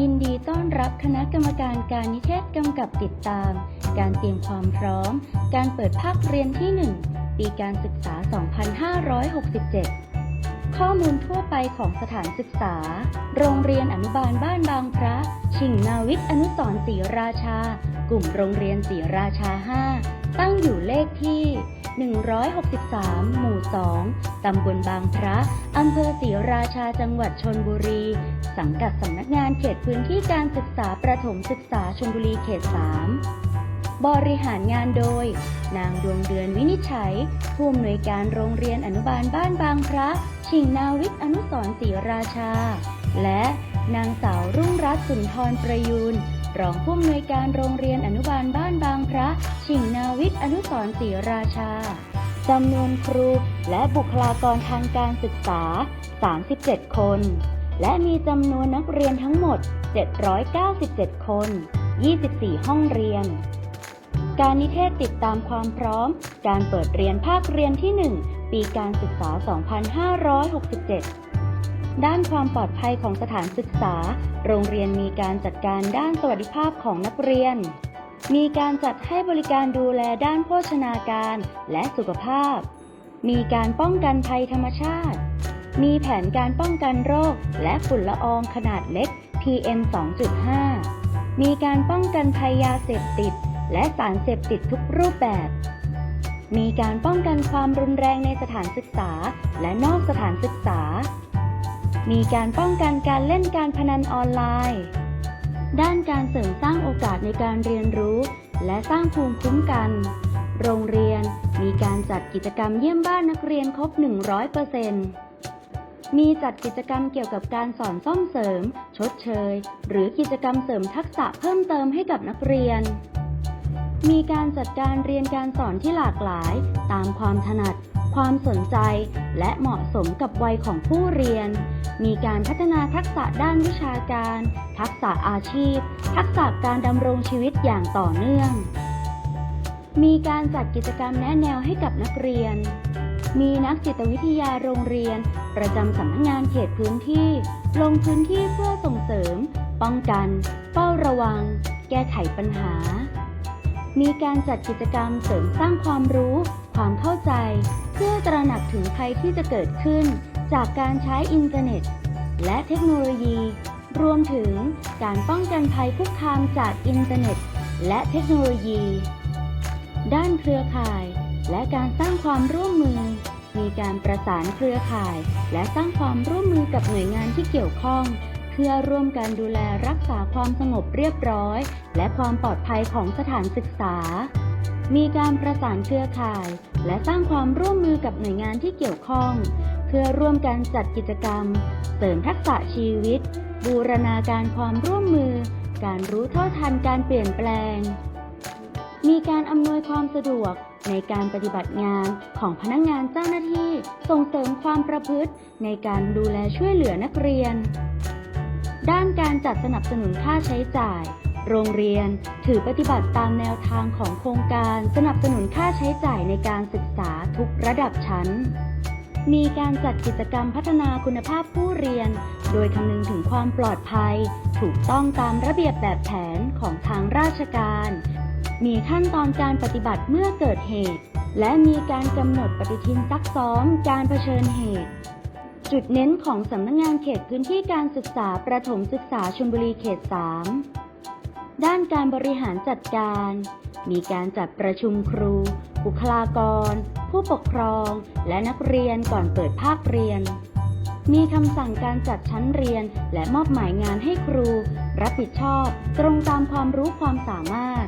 ยินดีต้อนรับคณะกรรมการการนิเทศกำกับติดตาม การเตรียมความพร้อม การเปิดภาคเรียนที่ 1 ปีการศึกษา 2567 ข้อมูลทั่วไปของสถานศึกษา โรงเรียนอนุบาลบ้านบางพระ ชิงนาวิทย์อนุสรศรีราชา กลุ่มโรงเรียนศรีราชา 5 ตั้งอยู่เลขที่ 163 หมู่ 2 ตำบลบางพระ อำเภอศรีราชาจังหวัดชนบุรี สังกัดสำนักงานเขตพื้นที่การศึกษาประถมศึกษาชลบุรีเขต 3 บริหารงานโดย นางดวงเดือนวินิจฉัย ผู้อำนวยการโรงเรียนอนุบาลบ้านบางพระ ชิงนาวิทย์อนุสรศรีราชา และนางสาวรุ่งรัตน์สุนทรประยูนรองผู้อำนวยการโรงเรียนอนุบาลบ้านบางพระ ชิงนาวิทย์อนุสรศรีราชาจำนวนครูและบุคลากรทางการศึกษา 37 คน และมีจำนวนนักเรียนทั้งหมด 797 คน 24 ห้องเรียน การนิเทศติดตามความพร้อม การเปิดเรียนภาคเรียนที่ 1 ปีการศึกษา 2567 ด้านความปลอดภัยของสถานศึกษา โรงเรียนมีการจัดการด้านสวัสดิภาพของนักเรียน มีการจัดให้บริการดูแลด้านโภชนาการและสุขภาพ มีการป้องกันภัยธรรมชาติ มีแผนการป้องกันโรค และฝุ่นละอองขนาดเล็ก PM 2.5 มีการป้องกันภัยยาเสพติด และสารเสพติดทุกรูปแบบ มีการป้องกันความรุนแรงในสถานศึกษา และนอกสถานศึกษา มีการป้องกันการเล่นการพนันออนไลน์ ด้านการเสริมสร้างโอกาสในการเรียนรู้ และสร้างภูมิคุ้มกัน โรงเรียนมีการจัดกิจกรรมเยี่ยมบ้านนักเรียนครบ 100% มีจัดกิจกรรมเกี่ยวกับการสอนซ่อมเสริม ชดเชย หรือกิจกรรมเสริมทักษะเพิ่มเติมให้กับนักเรียน มีการจัดการเรียนการสอนที่หลากหลาย ตามความถนัด ความสนใจ และเหมาะสมกับวัยของผู้เรียน มีการพัฒนาทักษะด้านวิชาการ ทักษะอาชีพ ทักษะการดำรงชีวิตอย่างต่อเนื่อง มีการจัดกิจกรรมแนะแนวให้กับนักเรียนมีนักจิตวิทยาโรงเรียน ประจำสำนักงานเขตพื้นที่ ลงพื้นที่เพื่อส่งเสริม ป้องกัน เฝ้าระวัง แก้ไขปัญหา มีการจัดกิจกรรมเสริมสร้างความรู้ ความเข้าใจ เพื่อตระหนักถึงภัยที่จะเกิดขึ้น จากการใช้อินเทอร์เน็ต และเทคโนโลยี รวมถึงการป้องกันภัยคุกคามจากอินเทอร์เน็ต และเทคโนโลยี ด้านเครือข่าย และการสร้างความร่วมมือ มีการประสานเครือข่าย และสร้างความร่วมมือกับหน่วยงานที่เกี่ยวข้อง เพื่อร่วมกันดูแลรักษาความสงบเรียบร้อย และความปลอดภัยของสถานศึกษา มีการประสานเครือข่าย และสร้างความร่วมมือกับหน่วยงานที่เกี่ยวข้อง เพื่อร่วมกันจัดกิจกรรม เสริมทักษะชีวิต บูรณาการความร่วมมือ การรู้เท่าทันการเปลี่ยนแปลง มีการอำนวยความสะดวก ในการปฏิบัติงานของพนักงานเจ้าหน้าที่ส่งเสริมความประพฤติ ในการดูแลช่วยเหลือนักเรียน ด้านการจัดสนับสนุนค่าใช้จ่าย โรงเรียนถือปฏิบัติตามแนวทางของโครงการสนับสนุนค่าใช้จ่ายในการศึกษาทุกระดับชั้น มีการจัดกิจกรรมพัฒนาคุณภาพผู้เรียน โดยคำนึงถึงความปลอดภัย ถูกต้องตามระเบียบแบบแผนของทางราชการ มีขั้นตอนการปฏิบัติเมื่อเกิดเหตุ และมีการกำหนดปฏิทินซักซ้อมการเผชิญเหตุ จุดเน้นของสำนักงงานเขตพื้นที่การศึกษาประถมศึกษาชลบุรีเขต 3 ด้านการบริหารจัดการ มีการจัดประชุมครู บุคลากร ผู้ปกครอง และนักเรียนก่อนเปิดภาคเรียนมีคำสั่งการจัดชั้นเรียนและมอบหมายงานให้ครู รับผิดชอบตรงตามความรู้ความสามารถ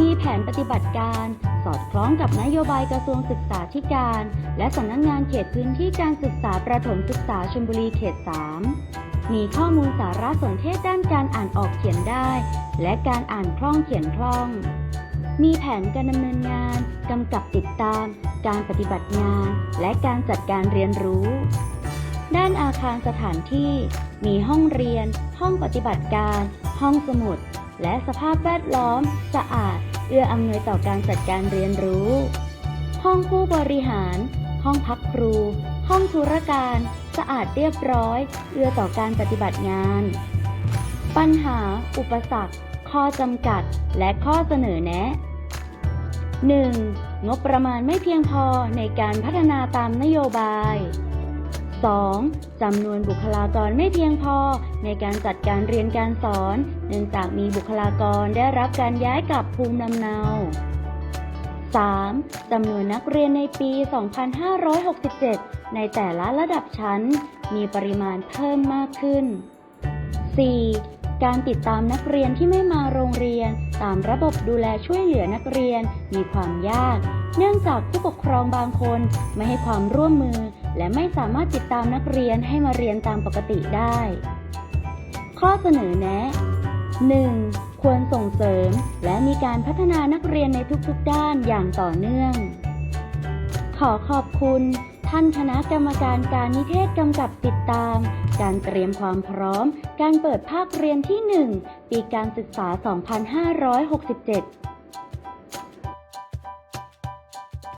มีแผนปฏิบัติการ สอดคล้องกับนโยบายกระทรวงศึกษาธิการ และสำนักงงานเขตพื้นที่การศึกษาประถมศึกษาชลบุรีเขต 3 มีข้อมูลสาระสนเทศด้านการอ่านออกเขียนได้ และการอ่านคล่องเขียนคล่อง มีแผนการดำเนินงานกำกับติดตาม การปฏิบัติงาน และการจัดการเรียนรู้ ด้านอาคารสถานที่ มีห้องเรียน ห้องปฏิบัติการ ห้องสมุด และสภาพแวดล้อม สะอาด เอื้ออำนวยต่อการจัดการเรียนรู้ ห้องผู้บริหาร ห้องพักครู ห้องธุรการ สะอาดเรียบร้อย เอื้อต่อการปฏิบัติงาน ปัญหา อุปสรรค ข้อจำกัด และข้อเสนอแนะ 1. งบประมาณไม่เพียงพอในการพัฒนาตามนโยบาย 2. จำนวนบุคลากรไม่เพียงพอในการจัดการเรียนการสอน เนื่องจากมีบุคลากรได้รับการย้ายกลับภูมิลำเนา 3. จำนวนนักเรียนในปี 2567 ในแต่ละระดับชั้น มีปริมาณเพิ่มมากขึ้น 4. การติดตามนักเรียนที่ไม่มาโรงเรียน ตามระบบดูแลช่วยเหลือนักเรียนมีความยาก เนื่องจากผู้ปกครองบางคนไม่ให้ความร่วมมือ และไม่สามารถติดตามนักเรียนให้มาเรียนตามปกติได้ ข้อเสนอแนะ 1. ควรส่งเสริม และมีการพัฒนานักเรียนในทุกๆด้านอย่างต่อเนื่อง ขอขอบคุณ ท่านคณะกรรมการการนิเทศกำกับติดตาม การเตรียมความพร้อม การเปิดภาคเรียนที่ 1 ปีการศึกษา 2567